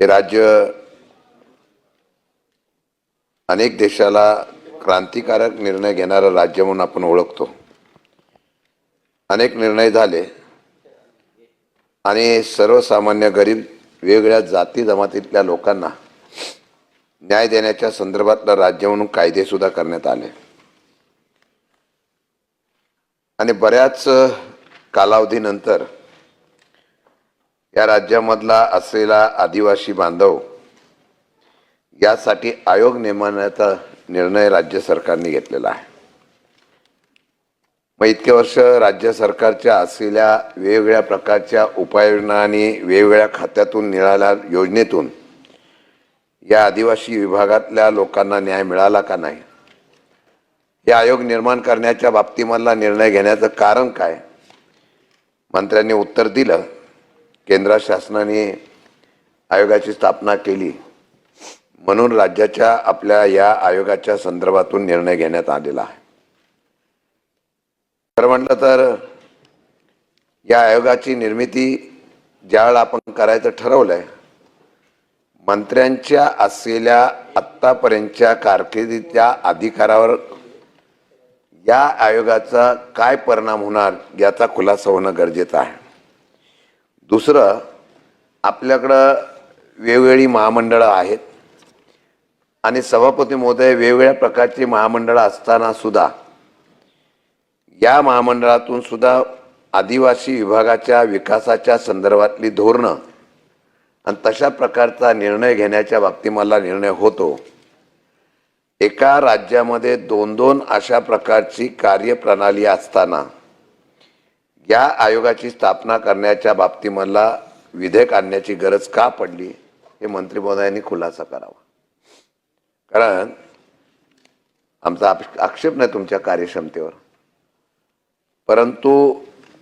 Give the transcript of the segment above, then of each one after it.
हे राज्य अनेक देशाला क्रांतिकारक निर्णय घेणारं राज्य म्हणून आपण ओळखतो. अनेक निर्णय झाले. आणि सर्वसामान्य गरीब वेगवेगळ्या जाती जमातीतल्या लोकांना न्याय देण्याच्या संदर्भातलं राज्य म्हणून कायदे सुद्धा करण्यात आले. आणि बऱ्याच कालावधीनंतर या राज्यामधला असलेला आदिवासी बांधव यासाठी आयोग नेमण्याचा निर्णय राज्य सरकारने घेतलेला आहे. मग इतके वर्ष राज्य सरकारच्या असलेल्या वेगवेगळ्या प्रकारच्या उपाययोजना आणि वेगवेगळ्या खात्यातून मिळाल्या योजनेतून या आदिवासी विभागातल्या लोकांना न्याय मिळाला का नाही? हे आयोग निर्माण करण्याच्या बाबतीमधला निर्णय घेण्याचं कारण काय? मंत्र्यांनी उत्तर दिलं. केंद्र शासनाने आयोगाची स्थापना केली. म्हणून राज्याच्या आपल्या या आयोगाच्या संदर्भातून निर्णय घेण्यात आलेला आहे. खरं म्हटलं तर या आयोगाची निर्मिती ज्यावेळेला आपण करायचं ठरवलंय मंत्र्यांच्या असलेल्या आत्तापर्यंतच्या कारकिर्दीच्या अधिकारावर या आयोगाचा काय परिणाम होणार याचा खुलासा होणं गरजेचं आहे. दुसरं आपल्याकडं वेगवेगळी महामंडळं आहेत. आणि सभापती महोदय वेगवेगळ्या प्रकारची महामंडळं असताना सुद्धा या महामंडळातून सुद्धा आदिवासी विभागाच्या विकासाच्या संदर्भातली धोरणं आणि तशा प्रकारचा निर्णय घेण्याच्या बाबतीमधला निर्णय होतो. एका राज्यामध्ये दोन दोन अशा प्रकारची कार्यप्रणाली असताना या आयोगाची स्थापना करण्याच्या बाबतीमधला विधेयक आणण्याची गरज का पडली हे मंत्री महोदयांनी खुलासा करावा. कारण आमचा आक्षेप नाही तुमच्या कार्यक्षमतेवर. परंतु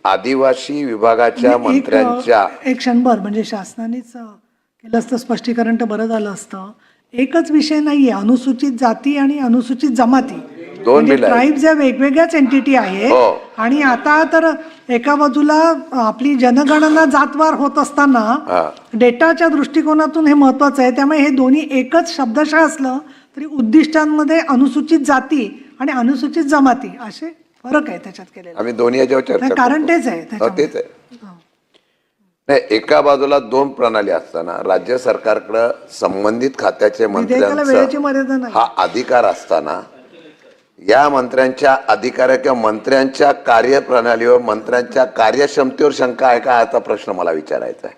आदिवासी विभागाच्या मंत्र्यांच्या एक क्षणभर म्हणजे शासनानेच केलं असतं स्पष्टीकरण तर बरं झालं असतं. एकच विषय नाहीये अनुसूचित जाती आणि अनुसूचित जमाती. दोन बिल आहेत. ट्राईब्स या वेगवेगळ्याच एंटिटी आहेत हो. आणि आता तर एका बाजूला आपली जनगणना जातवार होत हा. असताना डेटाच्या दृष्टिकोनातून हे महत्वाचं आहे त्यामुळे हे दोन्ही एकच शब्दशः असलं तरी उद्दिष्टांमध्ये अनुसूचित जाती आणि अनुसूचित जमाती असे फरक आहे त्याच्यात केलेले आम्ही दोन्ही याच्यावर चर्चा नाही, कारण करतो. तेच आहे हो, त्याच्यामध्ये. तेच आहे नाही एका बाजूला दोन प्रणाली असताना राज्य सरकारकडं संबंधित खात्याचे विधेयकाला वेळेची मंत्र्यांचा मर्यादा नाही हा अधिकार असताना या मंत्र्यांच्या अधिकार किंवा मंत्र्यांच्या कार्यप्रणालीवर मंत्र्यांच्या कार्यक्षमतेवर शंका आहे का याचा प्रश्न मला विचारायचा आहे.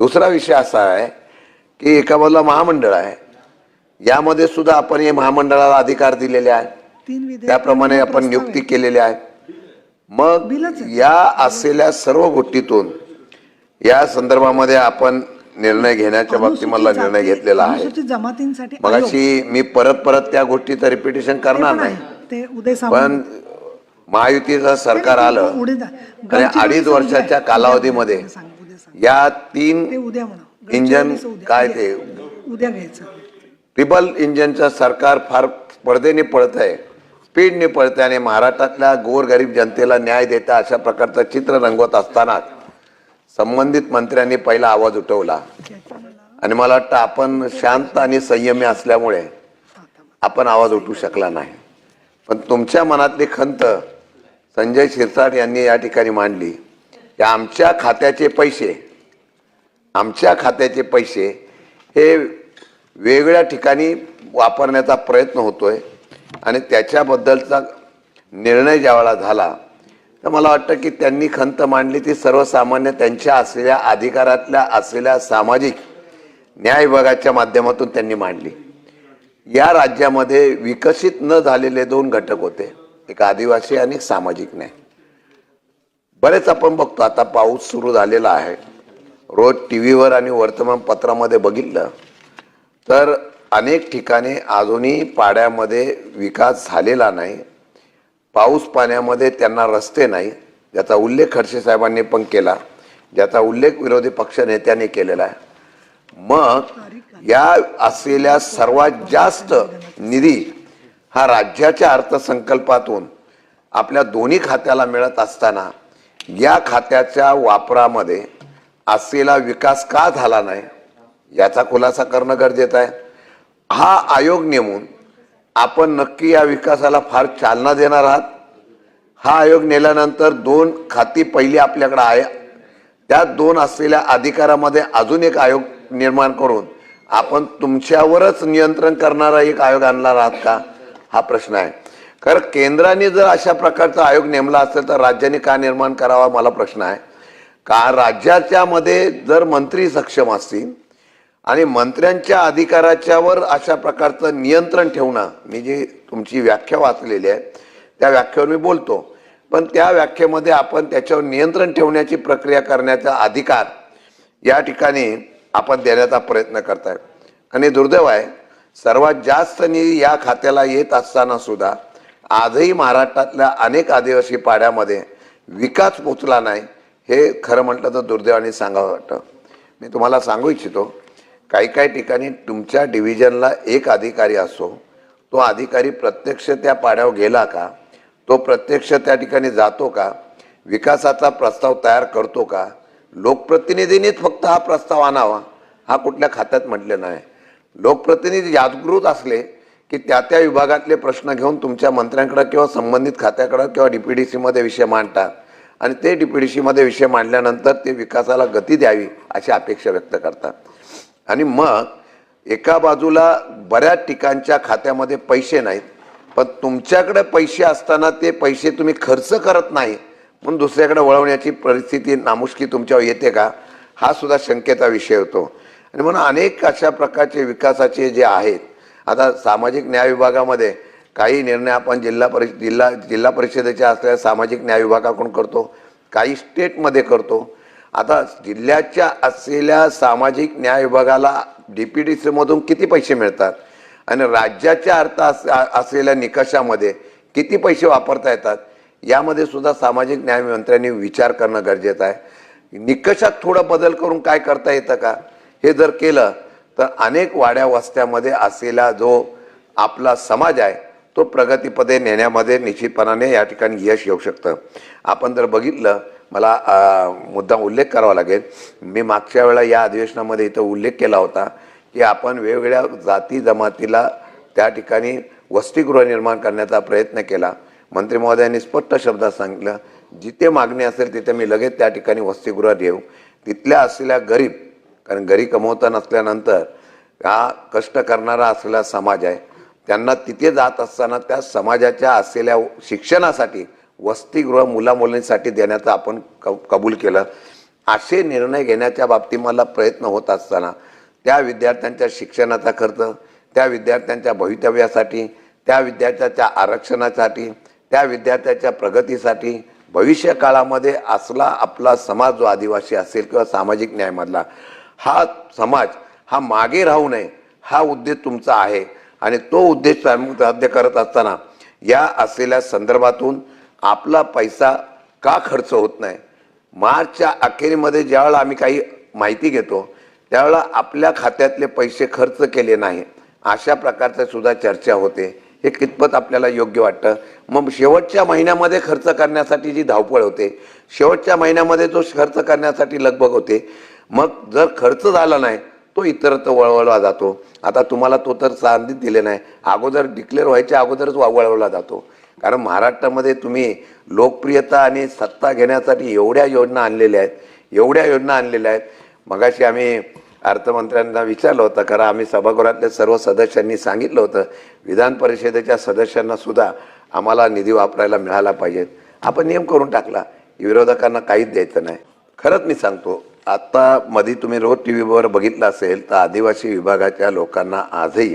दुसरा विषय असा आहे की एका बाजूला महामंडळ आहे. यामध्ये सुद्धा आपण हे महामंडळाला अधिकार दिलेले आहे तीन विधेयक त्याप्रमाणे आपण नियुक्ती केलेली आहे. मग या असलेल्या सर्व गोष्टीतून या संदर्भामध्ये आपण निर्णय घेण्याच्या बाबतीत मला निर्णय घेतलेला आहे. अनुसूचित जमातींसाठी मग आयोग. अशी मी परत परत त्या गोष्टीचं रिपिटेशन करणार नाही. ते उदय पण महायुतीचं सरकार आलं आणि अडीच वर्षाच्या कालावधीमध्ये. या तीन इंजन काय ते? उद्या घ्यायचं. ट्रिपल इंजिनचं सरकार फार स्पर्धेने पळत आहे. स्पीडने पळत आहे आणि महाराष्ट्रातल्या गोरगरीब जनतेला न्याय देता अशा प्रकारचं चित्र रंगवत असताना संबंधित मंत्र्यांनी पहिला आवाज उठवला. आणि मला वाटतं आपण शांत आणि संयमी असल्यामुळे आपण आवाज उठू शकला नाही. पण तुमच्या मनातली खंत संजय शिरसाट यांनी या ठिकाणी मांडली. की आमच्या खात्याचे पैसे आमच्या खात्याचे पैसे हे वेगळ्या ठिकाणी वापरण्याचा प्रयत्न होतोय. आणि त्याच्याबद्दलचा निर्णय ज्यावेळेला झाला तर मला वाटतं की त्यांनी खंत मांडली ती सर्वसामान्य त्यांच्या असलेल्या अधिकारातल्या असलेल्या सामाजिक न्याय विभागाच्या माध्यमातून त्यांनी मांडली. या राज्यामध्ये विकसित न झालेले दोन घटक होते एक आदिवासी आणि एक सामाजिक न्याय. बरेच आपण बघतो आता पाऊस सुरू झालेला आहे. रोज टी व्हीवर आणि वर्तमानपत्रामध्ये बघितलं तर अनेक ठिकाणी अजूनही पाड्यामध्ये विकास झालेला नाही. पाऊस पाण्यामध्ये त्यांना रस्ते नाही ज्याचा उल्लेख खडसे साहेबांनी पण केला ज्याचा उल्लेख विरोधी पक्षनेत्यांनी केलेला आहे. मग या असलेल्या सर्वात जास्त निधी हा राज्याच्या अर्थसंकल्पातून आपल्या दोन्ही खात्याला मिळत असताना या खात्याच्या वापरामध्ये असलेला विकास का झाला नाही याचा खुलासा करणं गरजेचं आहे. हा आयोग नेमून आपण नक्की या विकासाला फार चालना देणार आहात. हा आयोग नेल्यानंतर दोन खाती पहिली आपल्याकडे आहे. त्या दोन असलेल्या अधिकारामध्ये अजून एक आयोग निर्माण करून आपण तुमच्यावरच नियंत्रण करणारा एक आयोग आणणार आहात का? हा प्रश्न आहे. कारण केंद्राने जर अशा प्रकारचा आयोग नेमला असेल तर राज्याने का निर्माण करावा? मला प्रश्न आहे. का राज्याच्या मध्ये जर मंत्री सक्षम असतील आणि मंत्र्यांच्या अधिकाराच्यावर अशा प्रकारचं नियंत्रण ठेवणं मी जी तुमची व्याख्या वाचलेली आहे त्या व्याख्येवर मी बोलतो. पण त्या व्याख्येमध्ये आपण त्याच्यावर नियंत्रण ठेवण्याची प्रक्रिया करण्याचा अधिकार या ठिकाणी आपण देण्याचा प्रयत्न करताय. आणि दुर्दैव आहे सर्वात जास्त निधी या खात्याला येत असताना सुद्धा आजही महाराष्ट्रातल्या अनेक आदिवासी पाड्यामध्ये विकास पोचला नाही हे खरं म्हटलं तर दुर्दैवाने सांगावं वाटतं. मी तुम्हाला सांगू इच्छितो काही काही ठिकाणी तुमच्या डिव्हिजनला एक अधिकारी असो तो अधिकारी प्रत्यक्ष त्या पाड्यावर गेला का तो प्रत्यक्ष त्या ठिकाणी जातो का विकासाचा प्रस्ताव तयार करतो का लोकप्रतिनिधींनीच फक्त हा प्रस्ताव आणावा हा कुठल्या खात्यात म्हटलेला नाही. लोकप्रतिनिधी जागृत असले की त्या त्या विभागातले प्रश्न घेऊन तुमच्या मंत्र्यांकडे किंवा संबंधित खात्याकडे किंवा डी पी डी सीमध्ये विषय मांडतात आणि ते डी पी डी सीमध्ये विषय मांडल्यानंतर ते विकासाला गती द्यावी अशी अपेक्षा व्यक्त करतात आणि मग एका बाजूला बऱ्याच ठिकाणच्या खात्यामध्ये पैसे नाहीत पण तुमच्याकडे पैसे असताना ते पैसे तुम्ही खर्च करत नाही म्हणून दुसऱ्याकडे वळवण्याची परिस्थिती नामुष्की तुमच्यावर येते का? हा सुद्धा शंकेचा विषय होतो. आणि म्हणून अनेक अशा प्रकारचे विकासाचे जे आहेत आता सामाजिक न्याय विभागामध्ये काही निर्णय आपण जिल्हा परिषद जिल्हा जिल्हा परिषदेच्या असलेल्या सामाजिक न्याय विभागाकडून करतो काही स्टेटमध्ये करतो आता जिल्ह्याच्या असलेल्या सामाजिक न्याय विभागाला डी पी डी सीमधून किती पैसे मिळतात? आणि राज्याच्या अर्थ असलेल्या निकषामध्ये किती पैसे वापरता येतात? यामध्ये सुद्धा सामाजिक न्याय मंत्र्यांनी विचार करणं गरजेचं आहे. निकषात थोडा बदल करून काय करता येतं का? हे जर केलं तर अनेक वाड्या वस्त्यामध्ये असलेला जो आपला समाज आहे तो प्रगतीपदे नेण्यामध्ये निश्चितपणाने या ठिकाणी यश येऊ शकतं. आपण जर बघितलं मला मुद्दा उल्लेख करावा लागेल. मी मागच्या वेळा या अधिवेशनामध्ये इथं उल्लेख केला होता की आपण वेगवेगळ्या जाती जमातीला त्या ठिकाणी वसतिगृह निर्माण करण्याचा प्रयत्न केला. मंत्री महोदयांनी स्पष्ट शब्दात सांगितलं जिथे मागणी असेल तिथे मी लगेच त्या ठिकाणी वसतिगृह देऊ तिथल्या असलेल्या गरीब कारण घरी कमवता नसल्यानंतर हा कष्ट करणारा असलेला समाज आहे. त्यांना तिथे जात असताना त्या समाजाच्या असलेल्या शिक्षणासाठी वसतिगृह मुलामुलींसाठी देण्याचा आपण क कबूल केलं. असे निर्णय घेण्याच्या बाबतीत मला प्रयत्न होत असताना त्या विद्यार्थ्यांच्या शिक्षणाचा खर्च त्या विद्यार्थ्यांच्या भवितव्यासाठी त्या विद्यार्थ्याच्या आरक्षणासाठी त्या विद्यार्थ्याच्या प्रगतीसाठी भविष्य काळामध्ये असला आपला समाज जो आदिवासी असेल किंवा सामाजिक न्यायमधला हा समाज हा मागे राहू नये हा उद्देश तुमचा आहे. आणि तो उद्देश साध्य करत असताना या असलेल्या संदर्भातून आपला पैसा का खर्च होत नाही? मार्चच्या अखेरीमध्ये ज्यावेळेला आम्ही काही माहिती घेतो त्यावेळेला आपल्या खात्यातले पैसे खर्च केले नाही. अशा प्रकारच्या सुद्धा चर्चा होते. हे कितपत आपल्याला योग्य वाटतं? मग शेवटच्या महिन्यामध्ये खर्च करण्यासाठी जी धावपळ होते शेवटच्या महिन्यामध्ये जो खर्च करण्यासाठी लगबग होते मग जर खर्च झाला नाही तो इतरत्र वळवला जातो. आता तुम्हाला तो तर सांधित दिले नाही. अगोदर डिक्लेअर व्हायच्या अगोदरच वा- वळवला जातो. कारण महाराष्ट्रामध्ये तुम्ही लोकप्रियता आणि सत्ता घेण्यासाठी एवढ्या योजना आणलेल्या आहेत एवढ्या योजना आणलेल्या आहेत. मगाशी आम्ही अर्थमंत्र्यांना विचारलं होतं कारण आम्ही सभागृहातल्या सर्व सदस्यांनी सांगितलं होतं विधान परिषदेच्या सदस्यांना सुद्धा आम्हाला निधी वापरायला मिळाला पाहिजेत आपण नियम करून टाकला विरोधकांना काहीच द्यायचं नाही. खरंच मी सांगतो आत्ता मध्ये तुम्ही रोज टी व्हीवर बघितलं असेल तर आदिवासी विभागाच्या लोकांना आजही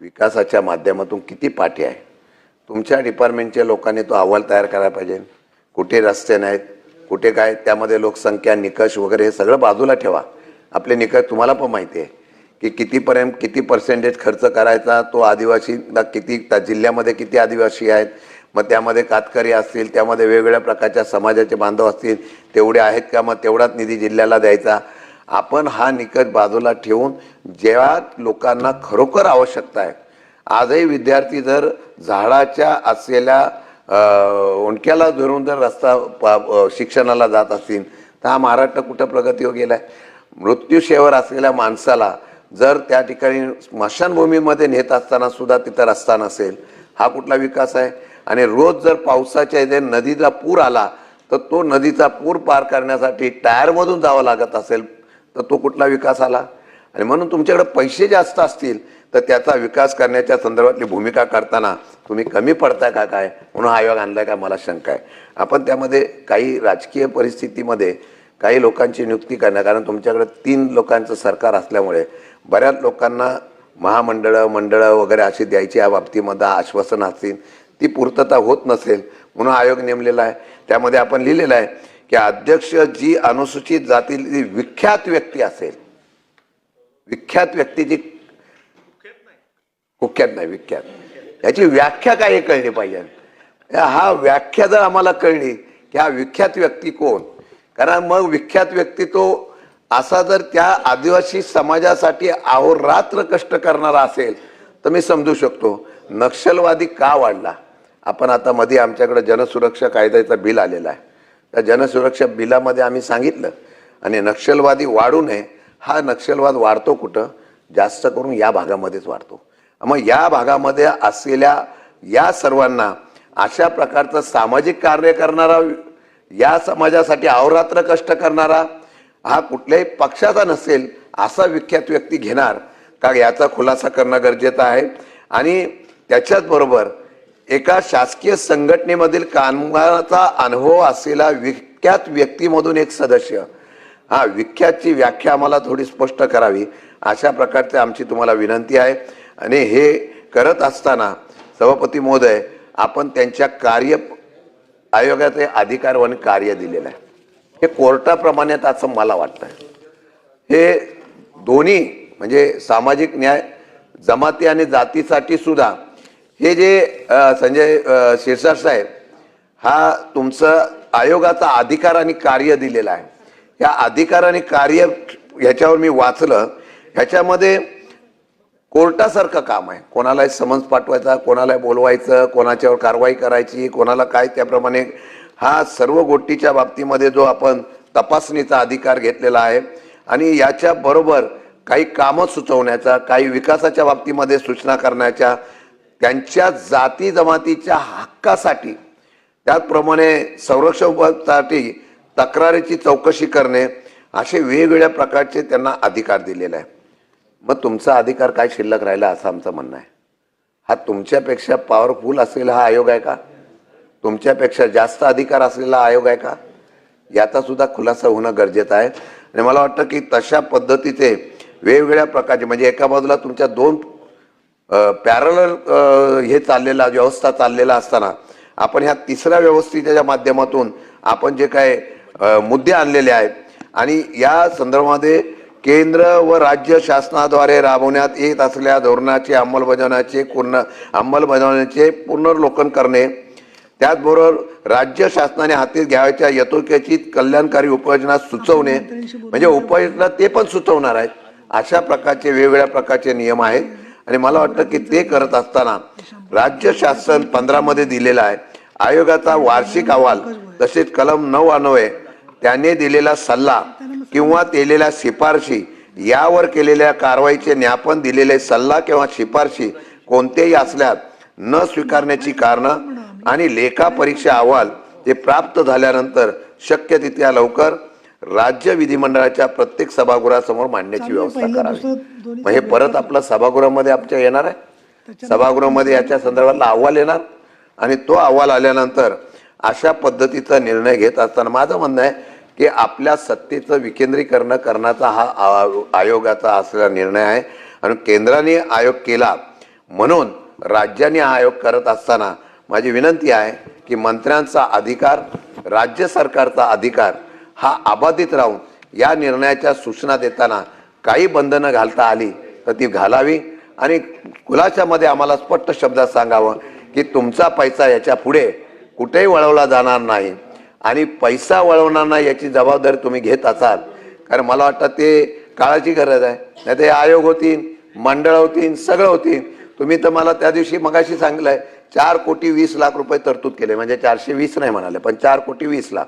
विकासाच्या माध्यमातून किती पाठी आहे? तुमच्या डिपार्टमेंटच्या लोकांनी तो अहवाल तयार करायला पाहिजे. कुठे रस्ते नाहीत कुठे काय त्यामध्ये लोकसंख्या निकष वगैरे हे सगळं बाजूला ठेवा. आपले निकष तुम्हाला पण माहिती आहे की कितीपर्यंत किती पर्सेंटेज खर्च करायचा तो आदिवासीला किती त्या जिल्ह्यामध्ये किती आदिवासी आहेत मग त्यामध्ये कातकरी असतील त्यामध्ये वेगवेगळ्या प्रकारच्या समाजाचे बांधव असतील तेवढे आहेत का मग तेवढाच निधी जिल्ह्याला द्यायचा. आपण हा निकष बाजूला ठेवून जेव्हा लोकांना खरोखर आवश्यकता आहे आजही विद्यार्थी जर झाडाच्या असलेल्या अ, ओंडक्याला धरून जर रस्ता प- शिक्षणाला जात असतील तर हा महाराष्ट्र कुठं प्रगती हो गेला आहे मृत्यूशेवर असलेल्या माणसाला जर त्या ठिकाणी स्मशानभूमीमध्ये नेत असताना सुद्धा तिथं रस्ता नसेल हा कुठला विकास आहे? आणि रोज जर पावसाच्या इथे नदीचा पूर आला तर तो नदीचा पूर पार करण्यासाठी टायरमधून जावं लागत असेल तर तो कुठला विकास आला? आणि म्हणून तुमच्याकडे पैसे जास्त असतील तर त्याचा विकास करण्याच्या संदर्भातली भूमिका करताना तुम्ही कमी पडताय का काय? म्हणून हा आयोग आणलाय का? मला शंका आहे. आपण त्यामध्ये काही राजकीय परिस्थितीमध्ये काही लोकांची नियुक्ती करणं कारण तुमच्याकडे तीन लोकांचं सरकार असल्यामुळे बऱ्याच लोकांना महामंडळं मंडळं वगैरे अशी द्यायची या बाबतीमध्ये आश्वासन असतील. ती पूर्तता होत नसेल म्हणून आयोग नेमलेला आहे. त्यामध्ये आपण लिहिलेलं आहे की अध्यक्ष जी अनुसूचित जातील विख्यात व्यक्ती असेल विख्यात व्यक्ती जी कुख्यात नाही विख्यात याची व्याख्या काय हे कळली पाहिजे? हा व्याख्या जर आम्हाला कळली की हा विख्यात व्यक्ती कोण? कारण मग विख्यात व्यक्ती तो असा जर त्या आदिवासी समाजासाठी अहोरात्र कष्ट करणारा असेल तर मी समजू शकतो. नक्षलवादी का वाढला? आपण आता मध्ये आमच्याकडे जनसुरक्षा कायद्याचं बिल आलेलं आहे. त्या जनसुरक्षा बिलामध्ये आम्ही सांगितलं आणि नक्षलवादी वाढू नये. हा नक्षलवाद वाढतो कुठं? जास्त करून या भागामध्येच वाढतो. मग या भागामध्ये असलेल्या या सर्वांना अशा प्रकारचं सामाजिक कार्य करणारा या समाजासाठी अहोरात्र कष्ट करणारा हा कुठल्याही पक्षाचा नसेल असा विख्यात व्यक्ती घेणार का याचा खुलासा करणं गरजेचं आहे. आणि त्याच्याचबरोबर एका शासकीय संघटनेमधील कामगाराचा अनुभव असलेला विख्यात व्यक्तीमधून एक सदस्य हा विख्यातची व्याख्या आम्हाला थोडी स्पष्ट करावी. अशा प्रकारची आमची तुम्हाला विनंती आहे. आणि हे करत असताना सभापती महोदय आपण त्यांच्या कार्य आयोगाचे अधिकार आणि कार्य दिलेलं आहे. हे कोर्टाप्रमाणे असं मला वाटतं हे दोन्ही म्हणजे सामाजिक न्याय जमाती आणि जातीसाठी सुद्धा हे जे संजय शिरसाट साहेब हा तुमचं आयोगाचा अधिकार आणि कार्य दिलेला आहे. या अधिकार आणि कार्य ह्याच्यावर मी वाचलं. ह्याच्यामध्ये कोर्टासारखं काम आहे. कोणालाही समन्स पाठवायचा कोणाला बोलवायचं कोणाच्यावर कारवाई करायची कोणाला काय त्याप्रमाणे हा सर्व गोष्टीच्या बाबतीमध्ये जो आपण तपासणीचा अधिकार घेतलेला आहे आणि याच्या बरोबर काही कामं सुचवण्याचा काही विकासाच्या बाबतीमध्ये सूचना करण्याच्या त्यांच्या जाती जमातीच्या हक्कासाठी त्याचप्रमाणे संरक्षणासाठी तक्रारीची चौकशी करणे असे वेगवेगळ्या प्रकारचे त्यांना अधिकार दिलेले आहे मग तुमचा अधिकार काय शिल्लक राहिला असं आमचं म्हणणं आहे. हा तुमच्यापेक्षा पॉवरफुल असलेला हा आयोग आहे का? तुमच्यापेक्षा जास्त अधिकार असलेला आयोग आहे का? याचा सुद्धा खुलासा होणं गरजेचं आहे. आणि मला वाटतं की तशा पद्धतीचे वेगवेगळ्या प्रकारचे म्हणजे एका बाजूला तुमच्या दोन पॅरल हे चाललेला व्यवस्था चाललेला असताना आपण ह्या तिसऱ्या व्यवस्थेच्या माध्यमातून आपण जे काय मुद्दे आणलेले आहेत. आणि या संदर्भामध्ये केंद्र व राज्य शासनाद्वारे राबवण्यात येत असलेल्या धोरणाची अंमलबजावण्याचे पूर्ण अंमलबजावण्याचे पुनर्लोकन करणे त्याचबरोबर राज्य शासनाने हाती घ्यावयाच्या यथोचित कल्याणकारी उपाययोजना सुचवणे म्हणजे उपाययोजना ते पण सुचवणार आहेत. अशा प्रकारचे वेगवेगळ्या प्रकारचे नियम आहेत. आणि मला वाटतं की ते करत असताना राज्य शासन पंधरामध्ये दिलेला आहे. आयोगाचा वार्षिक अहवाल तसेच कलम नऊ अन्वये त्याने दिलेला सल्ला किंवा दिलेल्या शिफारशी यावर केलेल्या कारवाईचे ज्ञापन दिलेले सल्ला किंवा शिफारशी कोणतेही असल्यास न स्वीकारण्याची कारणं आणि लेखा परीक्षा अहवाल ते प्राप्त झाल्यानंतर शक्य तितक्या लवकर राज्य विधिमंडळाच्या प्रत्येक सभागृहासमोर मांडण्याची व्यवस्था करावी. मग हे परत आपलं सभागृहामध्ये आमच्या येणार आहे? सभागृहामध्ये याच्या संदर्भातला अहवाल येणार? आणि तो अहवाल आल्यानंतर अशा पद्धतीचा निर्णय घेत असताना माझं म्हणणं आहे की आपल्या सत्तेचं विकेंद्रीकरण करण्याचा हा आयोगाचा असलेला निर्णय आहे. आणि केंद्राने आयोग केला म्हणून राज्याने हा आयोग करत असताना माझी विनंती आहे की मंत्र्यांचा अधिकार राज्य सरकारचा अधिकार हा अबाधित राहून या निर्णयाच्या सूचना देताना काही बंधनं घालता आली तर ती घालावी. आणि खुलाशामध्ये आम्हाला स्पष्ट शब्दात सांगावं की तुमचा पैसा याच्यापुढे कुठेही वळवला जाणार नाही. आणि पैसा वळवणार नाही याची जबाबदारी तुम्ही घेत असाल. कारण मला वाटतं ते काळाची गरज आहे. नाही ते आयोग होतील मंडळ होतील सगळं होतील. तुम्ही तर मला त्या दिवशी मगाशी सांगितलंय चार कोटी वीस लाख रुपये तरतूद केले. म्हणजे चारशे वीस नाही म्हणाले पण चार कोटी वीस लाख.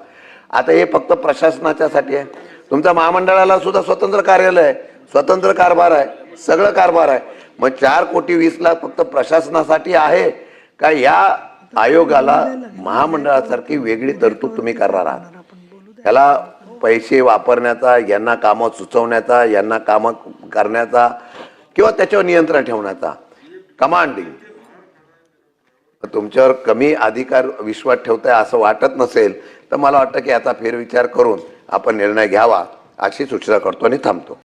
आता हे फक्त प्रशासनाच्यासाठी आहे. तुमच्या महामंडळाला सुद्धा स्वतंत्र कार्यालय आहे. स्वतंत्र कारभार आहे. सगळं कारभार आहे. मग चार कोटी वीस लाख फक्त प्रशासनासाठी आहे का? या आयोगाला महामंडळासारखी वेगळी तरतूद तुम्ही करणार आहात. याला पैसे वापरण्याचा यांना कामं सुचवण्याचा यांना कामं करण्याचा किंवा त्याच्यावर नियंत्रण ठेवण्याचा. कमांडिंग तुमच्यावर कमी अधिकार विश्वास ठेवताय असं वाटत नसेल तर मला वाटतं की याचा फेरविचार करून आपण निर्णय घ्यावा अशी सूचना करतो आणि थांबतो.